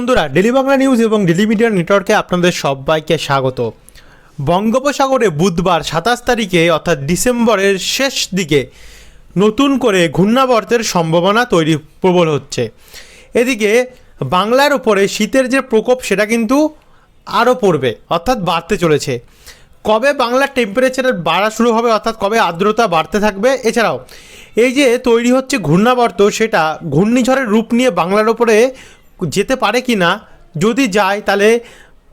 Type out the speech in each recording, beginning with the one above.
বন্ধুরা, daily Bangla news এবং daily media নেটওয়ার্কে আপনাদের সবাইকে স্বাগত। বঙ্গোপসাগরে বুধবার সাতাশ তারিখে, অর্থাৎ ডিসেম্বরের শেষ দিকে, নতুন করে ঘূর্ণাবর্তের সম্ভাবনা তৈরি প্রবল হচ্ছে। এদিকে, বাংলার উপরে শীতের যে প্রকোপ, সেটা কিন্তু আরও পড়বে, অর্থাৎ বাড়তে চলেছে। কবে বাংলার টেম্পারেচার বাড়া শুরু হবে, অর্থাৎ কবে আর্দ্রতা বাড়তে থাকবে, এছাড়াও এই যে তৈরি হচ্ছে ঘূর্ণাবর্ত, সেটা ঘূর্ণিঝড়ের রূপ নিয়ে বাংলার ওপরে যেতে পারে কি না, যদি যায়, তাহলে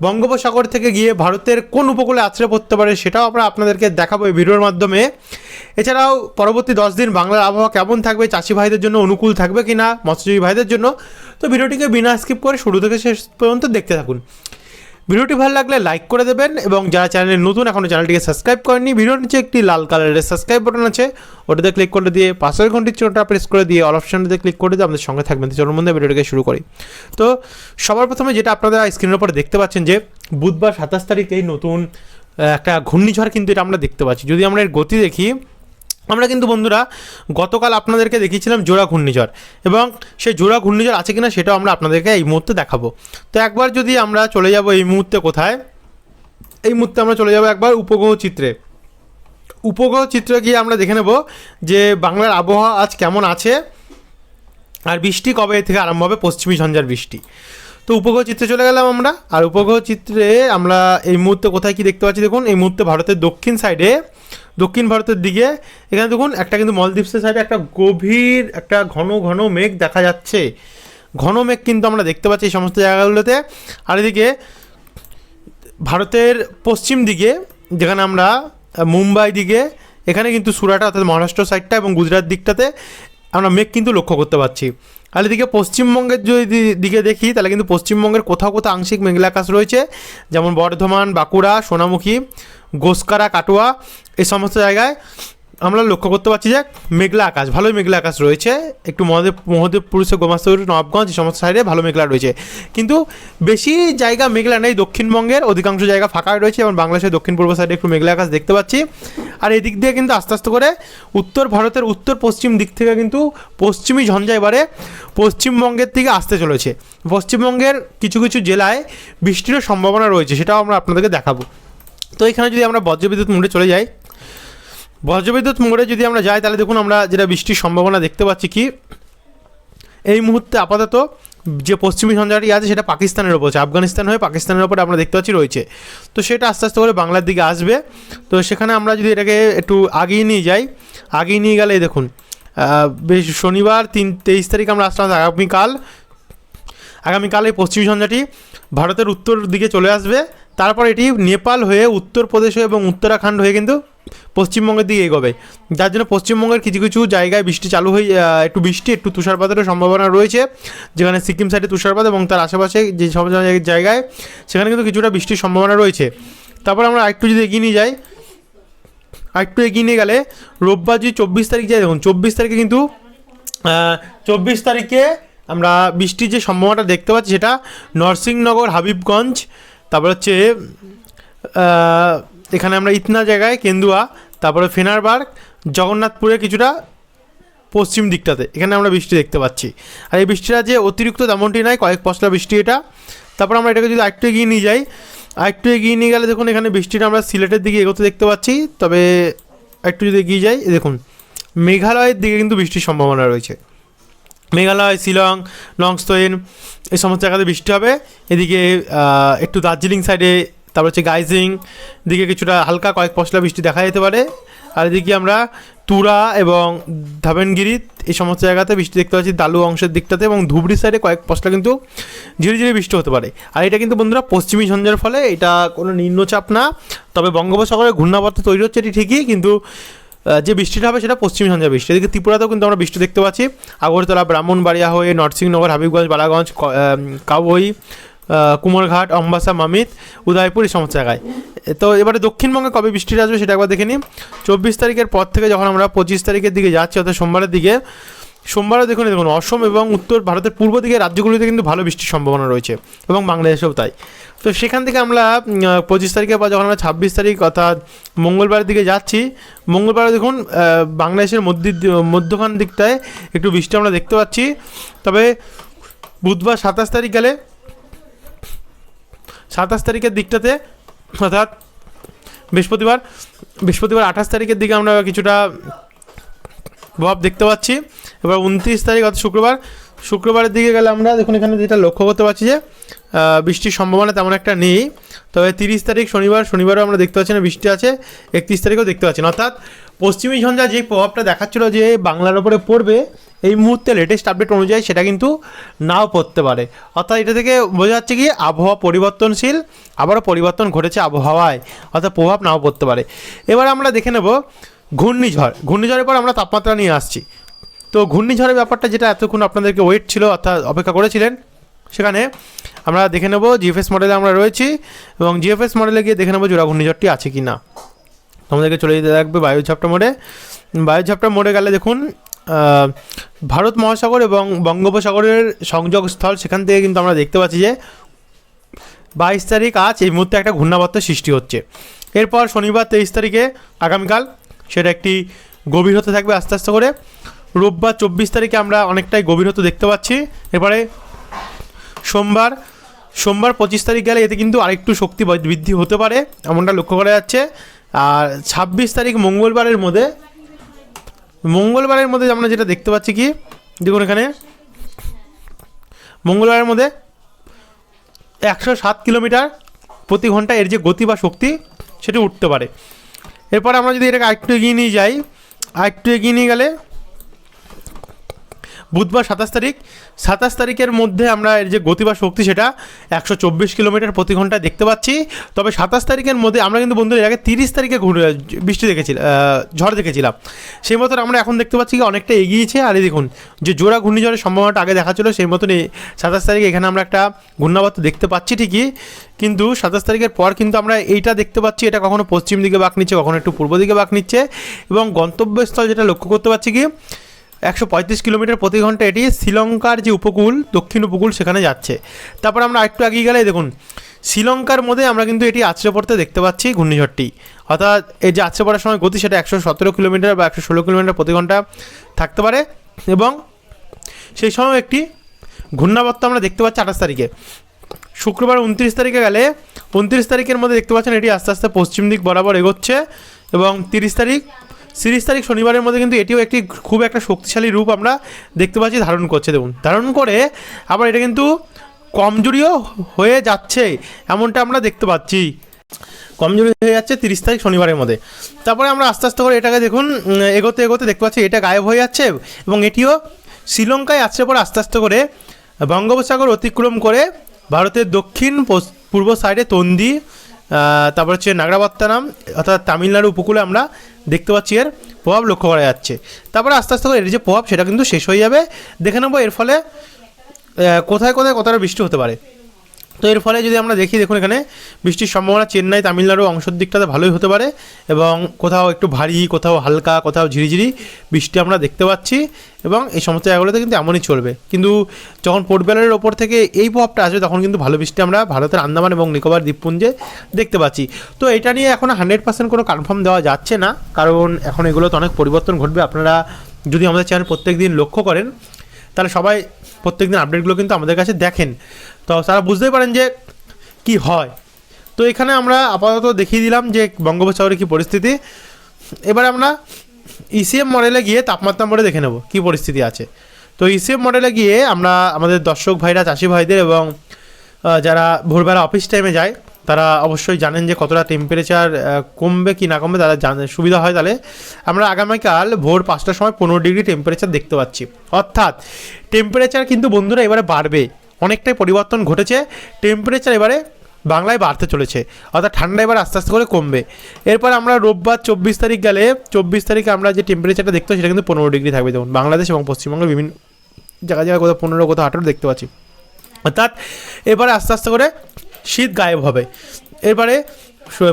বঙ্গোপসাগর থেকে গিয়ে ভারতের কোন উপকূলে আশ্রয় পড়তে পারে সেটাও আমরা আপনাদেরকে দেখাবো এই ভিডিওর মাধ্যমে। এছাড়াও পরবর্তী দশ দিন বাংলার আবহাওয়া কেমন থাকবে, চাষি ভাইদের জন্য অনুকূল থাকবে কি না মৎস্যজীবী ভাইদের জন্য, তো ভিডিওটিকে বিনা স্কিপ করে শুরু থেকে শেষ পর্যন্ত দেখতে থাকুন। ভিডিওটি ভালো লাগলে লাইক করে দেবেন এবং যারা চ্যানেলে নতুন এখনও চ্যানেলটিকে সাবস্ক্রাইব করেননি, ভিডিওর নিচে একটি লাল কালারের সাবস্ক্রাইব বাটন আছে। ওটাতে ক্লিক করে দিয়ে পাশের ঘন্টির চিহ্নটা প্রেস করে দিয়ে অল অপশানটাতে ক্লিক করে দিয়ে আমাদের সঙ্গে থাকবেন। চলুন মধ্যে ভিডিওটিকে শুরু করি। তো সবার প্রথমে যেটা আপনারা স্ক্রিনের উপরে দেখতে পাচ্ছেন যে, বুধবার সাতাশ তারিখেই নতুন একটা ঘূর্ণিঝড় কিন্তু এটা আমরা দেখতে পাচ্ছি। যদি আমরা এর গতি দেখি আমরা কিন্তু বন্ধুরা গতকাল আপনাদেরকে দেখিয়েছিলাম জোড়া ঘূর্ণিঝড় এবং সেই জোড়া ঘূর্ণিঝড় আছে কিনা সেটাও আমরা আপনাদেরকে এই মুহূর্তে দেখাবো। তো একবার যদি আমরা চলে যাব এই মুহূর্তে কোথায়? এই মুহূর্তে আমরা চলে যাব একবার উপগ্রহ চিত্রে। উপগ্রহ চিত্রে গিয়ে আমরা দেখে নেব যে বাংলার আবহাওয়া আজ কেমন আছে আর বৃষ্টি কবে থেকে আরম্ভ হবে? পশ্চিমী ঝঞ্ঝার বৃষ্টি। তো উপগ্রহ চিত্রে চলে গেলাম আমরা। আর উপগ্রহ চিত্রে আমরা এই মুহূর্তে কোথায় কি দেখতে পাচ্ছি দেখুন, এই মুহূর্তে ভারতের দক্ষিণ সাইডে দক্ষিণ ভারতের দিকে। এখানে দেখুন, একটা কিন্তু মলদ্বীপসের সাইডে একটা গভীর, একটা ঘন ঘন মেঘ দেখা যাচ্ছে। ঘন মেঘ কিন্তু আমরা দেখতে পাচ্ছি এই সমস্ত জায়গাগুলোতে। আর এদিকে ভারতের পশ্চিম দিকে, যেখানে আমরা মুম্বাই দিকে, এখানে কিন্তু সুরাটা অর্থাৎ মহারাষ্ট্র সাইডটা এবং গুজরাট দিকটাতে আমরা মেঘ কিন্তু লক্ষ্য করতে পারছি আর এদিকে পশ্চিমবঙ্গের যদি দিকে দেখি, তাহলে কিন্তু পশ্চিমবঙ্গের কোথাও কোথাও আংশিক মেঘলা আকাশ রয়েছে। যেমন বর্ধমান, বাঁকুড়া, সোনামুখী, গোসকারা, কাটোয়া, এই সমস্ত জায়গায় আমরা লক্ষ্য করতে পারছি যে মেঘলা আকাশ, ভালোই মেঘলা আকাশ রয়েছে। একটু মহাদেব মহাদেবপুরুষে গোমাস্তর নবগঞ্জ এই সমস্ত সাইডে ভালো মেঘলা রয়েছে। কিন্তু বেশি জায়গা মেঘলা নেই দক্ষিণবঙ্গের, অধিকাংশ জায়গা ফাঁকা রয়েছে এবং বাংলাদেশের দক্ষিণ পূর্ব সাইডে একটু মেঘলা আকাশ দেখতে পাচ্ছি। আর এই দিক দিয়ে কিন্তু আস্তে আস্তে করে উত্তর ভারতের উত্তর পশ্চিম দিক থেকে কিন্তু পশ্চিমী ঝঞ্ঝা এবারে পশ্চিমবঙ্গের দিকে আসতে চলেছে। পশ্চিমবঙ্গের কিছু কিছু জেলায় বৃষ্টিরও সম্ভাবনা রয়েছে, সেটাও আমরা আপনাদেরকে দেখাবো। তো এখানে যদি আমরা বজ্রবিদ্যুৎ মোড়ে চলে যাই, বজ্রবিদ্যুৎ মোড়ে যদি আমরা যাই, তাহলে দেখুন আমরা যেটা বৃষ্টির সম্ভাবনা দেখতে পাচ্ছি কি? এই মুহূর্তে আপাতত যে পশ্চিমী ঝঞ্ঝাটি আছে সেটা পাকিস্তানের ওপর আছে। আফগানিস্তান হয়ে পাকিস্তানের ওপরে আমরা দেখতে পাচ্ছি রয়েছে। তো সেটা আস্তে আস্তে করে বাংলার দিকে আসবে। তো সেখানে আমরা যদি এটাকে একটু আগিয়ে নিয়ে যাই, আগিয়ে নিয়ে গেলে দেখুন বেশ শনিবার তিন, তেইশ তারিখ আমরা আসলাম আগামীকাল। আগামীকাল এই পশ্চিমী সন্ধ্যাটি ভারতের উত্তর দিকে চলে আসবে। তারপর এটি নেপাল হয়ে উত্তরপ্রদেশ এবং উত্তরাখণ্ড হয়ে কিন্তু পশ্চিমবঙ্গের দিকে এগোবে। যার জন্য পশ্চিমবঙ্গের কিছু কিছু জায়গায় বৃষ্টি চালু হয়ে একটু বৃষ্টি, একটু তুষারপাতেরও সম্ভাবনা রয়েছে। যেখানে সিকিম সাইডে তুষারপাত এবং তার আশেপাশে যে সব জায়গায়- সেখানে কিন্তু কিছুটা বৃষ্টির সম্ভাবনা রয়েছে। তারপর আমরা আরেকটু যদি এগিয়ে নিয়ে যাই, আরেকটু এগিয়ে নিয়ে গেলে রোববার যদি চব্বিশ তারিখ, যাই দেখুন, চব্বিশ তারিখে কিন্তু চব্বিশ তারিখে আমরা বৃষ্টির যে সম্ভাবনাটা দেখতে পাচ্ছি সেটা নরসিংনগর হাবিবগঞ্জ তারপর হচ্ছে এখানে আমরা ইতনা জায়গায়, কেন্দুয়া, তারপরে ফেনারবার্গ জগন্নাথপুরে কিছুটা পশ্চিম দিকটাতে। এখানে আমরা বৃষ্টি দেখতে পাচ্ছি। আর এই বৃষ্টিটা যে অতিরিক্ত তেমনটি নয়, কয়েক পশলা বৃষ্টি এটা। তারপর আমরা এটাকে যদি আরেকটু এগিয়ে নিয়ে যাই, আরেকটু এগিয়ে নিয়ে গেলে দেখুন এখানে বৃষ্টিটা আমরা সিলেটের দিকে এগোতে দেখতে পাচ্ছি। তবে একটু যদি এগিয়ে যাই দেখুন, মেঘালয়ের দিকে কিন্তু বৃষ্টির সম্ভাবনা রয়েছে। মেঘালয়, শিলং লংস্তোয়েন এই সমস্ত জায়গাতে বৃষ্টি হবে। এদিকে একটু দার্জিলিং সাইডে, তারপর হচ্ছে গাইজিং দিকে কিছুটা হালকা কয়েক পশলা বৃষ্টি দেখা যেতে পারে। আর এদিকে আমরা তুরা এবং ধাবেনগিরি এই সমস্ত জায়গাতে বৃষ্টি দেখতে পাচ্ছি দালু অংশের দিকটাতে এবং ধুবড়ি সাইডে কয়েক পশলা কিন্তু ঝিরি ঝিরি বৃষ্টি হতে পারে। আর এটা কিন্তু বন্ধুরা পশ্চিমী ঝঞ্ঝার ফলে, এটা কোনো নিম্নচাপ না। তবে বঙ্গোপসাগরে ঘূর্ণাবর্ত তৈরি হচ্ছে এটি ঠিকই, কিন্তু যে বৃষ্টিটা হবে সেটা পশ্চিমী ঝঞ্ঝা বৃষ্টি। এদিকে ত্রিপুরাতেও কিন্তু আমরা বৃষ্টি দেখতে পাচ্ছি। আগরতলা ব্রাহ্মণবাড়িয়া হয়ে নরসিংনগর হাবিবগঞ্জ বালাগঞ্জ ক- আম, কুমারঘাট অম্বাসা মামিত উদয়পুর এই সমস্ত জায়গায়। তো এবারে দক্ষিণবঙ্গে কবে বৃষ্টিটা আসবে সেটা একবার দেখে নিই চব্বিশ তারিখের পর থেকে যখন আমরা পঁচিশ তারিখের দিকে যাচ্ছি অর্থাৎ সোমবারের দিকে সোমবারও দেখুন দেখুন অসম এবং উত্তর ভারতের পূর্ব দিকে রাজ্যগুলিতে কিন্তু ভালো বৃষ্টির সম্ভাবনা রয়েছে এবং বাংলাদেশেও তাই। তো সেখান থেকে আমরা পঁচিশ তারিখে বা যখন আমরা ছাব্বিশ তারিখ অর্থাৎ মঙ্গলবারের দিকে যাচ্ছি, মঙ্গলবারে দেখুন বাংলাদেশের মধ্যে মধ্যখান দিকটায় একটু বৃষ্টি আমরা দেখতে পাচ্ছি। তবে বুধবার সাতাশ তারিখ গেলে, সাতাশ তারিখের দিকটাতে, অর্থাৎ বৃহস্পতিবার বৃহস্পতিবার আঠাশ তারিখের দিকে আমরা কিছুটা প্রভাব দেখতে পাচ্ছি। এবার উনত্রিশ তারিখ, অর্থাৎ শুক্রবার, শুক্রবারের দিকে গেলে আমরা দেখুন এখানে যেটা লক্ষ্য করতে পারছি যে বৃষ্টির সম্ভাবনা তেমন একটা নেই। তবে তিরিশ তারিখ শনিবার, শনিবারও আমরা দেখতে পাচ্ছি না, বৃষ্টি আছে। একত্রিশ তারিখও দেখতে পাচ্ছি না। অর্থাৎ পশ্চিমী ঝঞ্ঝা যে প্রভাবটা দেখাচ্ছিল যে বাংলার ওপরে পড়বে, এই মুহূর্তে লেটেস্ট আপডেট অনুযায়ী সেটা কিন্তু নাও পড়তে পারে। অর্থাৎ এটা থেকে বোঝা যাচ্ছে কি, আবহাওয়া পরিবর্তনশীল, আবারও পরিবর্তন ঘটেছে আবহাওয়ায়। অর্থাৎ প্রভাব নাও পড়তে পারে। এবার আমরা দেখে নেব ঘূর্ণিঝড়। ঘূর্ণিঝড়ের পর আমরা তাপমাত্রা নিয়ে আসছি। তো ঘূর্ণিঝড়ের ব্যাপারটা যেটা এতক্ষণ আপনাদেরকে ওয়েট ছিল, অর্থাৎ অপেক্ষা করেছিলেন সেখানে আমরা দেখে নেব জিএফএস মডেলে আমরা রয়েছি এবং জিএফএস মডেলে গিয়ে দেখে নেব জোড়া ঘূর্ণিঝড়টি আছে কি না আমাদেরকে চলে যেতে থাকবে বায়ুঝাপটা মোড়ে বায়ু বায়ুঝাপটা মোড়ে গেলে দেখুন ভারত মহাসাগর এবং বঙ্গোপসাগরের সংযোগস্থল, সেখান থেকে কিন্তু আমরা দেখতে পাচ্ছি যে বাইশ তারিখ আজ এই মুহূর্তে একটা ঘূর্ণাবর্ত সৃষ্টি হচ্ছে। এরপর শনিবার তেইশ তারিখে আগামীকাল সেটা একটি গভীর হতে থাকবে আস্তে আস্তে করে। রোববার চব্বিশ তারিখে আমরা অনেকটাই গভীর হতে দেখতে পাচ্ছি। এরপরে সোমবার সোমবার পঁচিশ তারিখ গেলে এতে কিন্তু আরেকটু শক্তি বৃদ্ধি হতে পারে, এমনটা লক্ষ্য করা যাচ্ছে। আর ছাব্বিশ তারিখ মঙ্গলবারের মধ্যে মঙ্গলবারের মধ্যে আমরা যেটা দেখতে পাচ্ছি কি, দেখুন এখানে, মঙ্গলবারের মধ্যে একশো সাত কিলোমিটার প্রতি ঘণ্টা এর যে গতি বা শক্তি, সেটি উঠতে পারে। এরপর আমরা যদি এটাকে আরেকটু এগিয়ে নিয়ে যাই, আরেকটু এগিয়ে নিয়ে গেলে বুধবার সাতাশ তারিখ। সাতাশ তারিখের মধ্যে আমরা এর যে গতি বা শক্তি সেটা একশো চব্বিশ কিলোমিটার প্রতি ঘন্টায় দেখতে পাচ্ছি। তবে সাতাশ তারিখের মধ্যে আমরা কিন্তু বন্ধুরা এর আগে তিরিশ তারিখে ঘুরে বৃষ্টি দেখেছিলাম ঝড় দেখেছিলাম। সেই মতন আমরা এখন দেখতে পাচ্ছি কি অনেকটা এগিয়েছে আর এই দেখুন, যে জোড়া ঘূর্ণিঝড়ের সম্ভাবনাটা আগে দেখা ছিল, সেই মতনই সাতাশ তারিখে এখানে আমরা একটা ঘূর্ণাবর্ত দেখতে পাচ্ছি ঠিকই। কিন্তু সাতাশ তারিখের পর কিন্তু আমরা এইটা দেখতে পাচ্ছি, এটা কখনো পশ্চিম দিকে বাঁক নিচ্ছে, কখনো একটু পূর্ব দিকে বাঁক নিচ্ছে। এবং গন্তব্যস্থল যেটা লক্ষ্য করতে পারছি কি একশো পঁয়ত্রিশ কিলোমিটার প্রতি ঘণ্টা এটি শ্রীলঙ্কার যে উপকূল, দক্ষিণ উপকূল সেখানে যাচ্ছে। তারপর আমরা একটু এগিয়ে গেলে দেখুন, শ্রীলঙ্কার মধ্যে আমরা কিন্তু এটি আছড়ে পড়তে দেখতে পাচ্ছি ঘূর্ণিঝড়টি। অর্থাৎ এই যে আছড়ে পড়ার সময় গতি সেটা একশো সতেরো কিলোমিটার বা একশো ষোলো কিলোমিটার প্রতি ঘণ্টা থাকতে পারে এবং সেই সময় একটি ঘূর্ণাবর্ত আমরা দেখতে পাচ্ছি আঠাশ তারিখে। শুক্রবার উনত্রিশ তারিখে গেলে উনত্রিশ তারিখের মধ্যে দেখতে পাচ্ছেন এটি আস্তে আস্তে পশ্চিম দিক বরাবর এগোচ্ছে এবং তিরিশ তারিখ তিরিশ তারিখ শনিবারের মধ্যে কিন্তু এটিও একটি খুব একটা শক্তিশালী রূপ আমরা দেখতে পাচ্ছি ধারণ করছে। দেখুন, ধারণ করে আবার এটা কিন্তু কমজোরিও হয়ে যাচ্ছে, এমনটা আমরা দেখতে পাচ্ছি। কমজোরি হয়ে যাচ্ছে তিরিশ তারিখ শনিবারের মধ্যে। তারপরে আমরা আস্তে আস্তে করে এটাকে দেখুন এগোতে এগোতে দেখতে পাচ্ছি এটা গায়েব হয়ে যাচ্ছে এবং এটিও শ্রীলঙ্কায় আসছে পরে আস্তে আস্তে করে বঙ্গোপসাগর অতিক্রম করে ভারতের দক্ষিণ পূর্ব সাইডে তন্দি তারপর হচ্ছে নাগরাবাত্তানাম, অর্থাৎ তামিলনাড়ু উপকূলে আমরা দেখতে পাচ্ছি এর প্রভাব লক্ষ্য করা যাচ্ছে। তারপরে আস্তে আস্তে করে এর যে প্রভাব সেটা কিন্তু শেষ হয়ে যাবে। দেখে নেব এর ফলে কোথায় কোথায় কতটা বৃষ্টি হতে পারে। তো এর ফলে যদি আমরা দেখি, দেখুন এখানে বৃষ্টির সম্ভাবনা চেন্নাই, তামিলনাড়ু অংশের দিকটাতে ভালোই হতে পারে এবং কোথাও একটু ভারী, কোথাও হালকা, কোথাও ঝিরিঝিরি বৃষ্টি আমরা দেখতে পাচ্ছি এবং এই সমস্ত জায়গাগুলোতে কিন্তু এমনই চলবে। কিন্তু যখন পোর্টবেলারের ওপর থেকে এই প্রভাবটা আসবে, তখন কিন্তু ভালো বৃষ্টি আমরা ভারতের আন্দামান এবং নিকোবর দ্বীপপুঞ্জে দেখতে পাচ্ছি। তো এটা নিয়ে এখন হান্ড্রেড পার্সেন্ট কোনো কনফার্ম দেওয়া যাচ্ছে না, কারণ এখন এগুলোতে অনেক পরিবর্তন ঘটবে। আপনারা যদি আমাদের চ্যানেল প্রত্যেক দিন লক্ষ্য করেন, তাহলে সবাই প্রত্যেক দিন আপডেটগুলো কিন্তু আমাদের কাছে দেখেন। তো তারা বুঝতেই পারেন যে কি হয়। তো এখানে আমরা আপাতত দেখিয়ে দিলাম যে বঙ্গোপসাগরে কী পরিস্থিতি। এবার আমরা ইসিএম মডেলে গিয়ে তাপমাত্রা মডেলে দেখে নেব কী পরিস্থিতি আছে। তো ইসিএম মডেলে গিয়ে আমরা আমাদের দর্শক ভাইরা, চাষি ভাইদের এবং যারা ভোরবেলা অফিস টাইমে যায় তারা অবশ্যই জানেন যে কতটা টেম্পারেচার কমবে কি না কমবে, তারা সুবিধা হয় তাহলে। আমরা আগামীকাল ভোর পাঁচটার সময় পনেরো ডিগ্রি টেম্পারেচার দেখতে পাচ্ছি। অর্থাৎ টেম্পারেচার কিন্তু বন্ধুরা এবারে বাড়বে। অনেকটাই পরিবর্তন ঘটেছে। টেম্পারেচার এবারে বাংলায় বাড়তে চলেছে। অর্থাৎ ঠান্ডা এবার আস্তে আস্তে করে কমবে। এরপর আমরা রোববার চব্বিশ তারিখ গেলে, চব্বিশ তারিখে আমরা যে টেম্পারেচারটা দেখতে সেটা কিন্তু পনেরো ডিগ্রি থাকবে। যেমন বাংলাদেশ এবং পশ্চিমবঙ্গের বিভিন্ন জায়গায় জায়গায় কোথাও পনেরো, কোথাও আঠেরো দেখতে পাচ্ছি। অর্থাৎ, এবারে আস্তে আস্তে করে শীত গায়েব হবে। এরপরে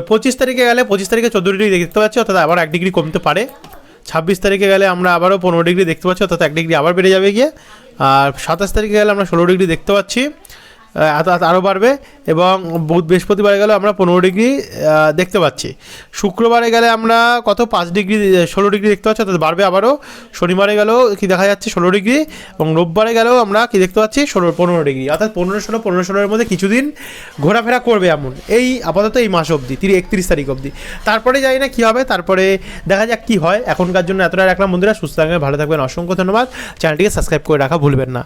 পঁচিশ তারিখে গেলে, পঁচিশ তারিখে চোদ্দ ডিগ্রি দেখতে পাচ্ছি, অর্থাৎ আবার এক ডিগ্রি কমতে পারে। ছাব্বিশ তারিখে গেলে আমরা আবারও পনেরো ডিগ্রি দেখতে পাচ্ছি, অর্থাৎ এক ডিগ্রি আবার বেড়ে যাবে গিয়ে। আর সাতাশ তারিখে গেলে আমরা ষোলো ডিগ্রি দেখতে পাচ্ছি। আরও বাড়বে এবং বুধ বৃহস্পতিবারে গেলে আমরা পনেরো ডিগ্রি দেখতে পাচ্ছি। শুক্রবারে গেলে আমরা কত? পাঁচ ডিগ্রি, ষোলো ডিগ্রি দেখতে পাচ্ছি, অর্থাৎ বাড়বে আবারও। শনিবারে গেলেও কি দেখা যাচ্ছে? ষোলো ডিগ্রি এবং রোববারে গেলেও আমরা কি দেখতে পাচ্ছি? ষোলো, পনেরো ডিগ্রি। অর্থাৎ পনেরো, ষোলো, পনেরো, ষোলোর মধ্যে কিছুদিন ঘোরাফেরা করবে এমন। এই আপাতত এই মাস অবধি তিরিশ একত্রিশ তারিখ অবধি। তারপরে জানি না কী হবে, তারপরে দেখা যাক কী হয়। এখনকার জন্য এতটা রাখলাম বন্ধুরা, সুস্থ থাকবেন, ভালো থাকবেন। অসংখ্য ধন্যবাদ। চ্যানেলটিকে সাবস্ক্রাইব করে রাখা ভুলবেন না।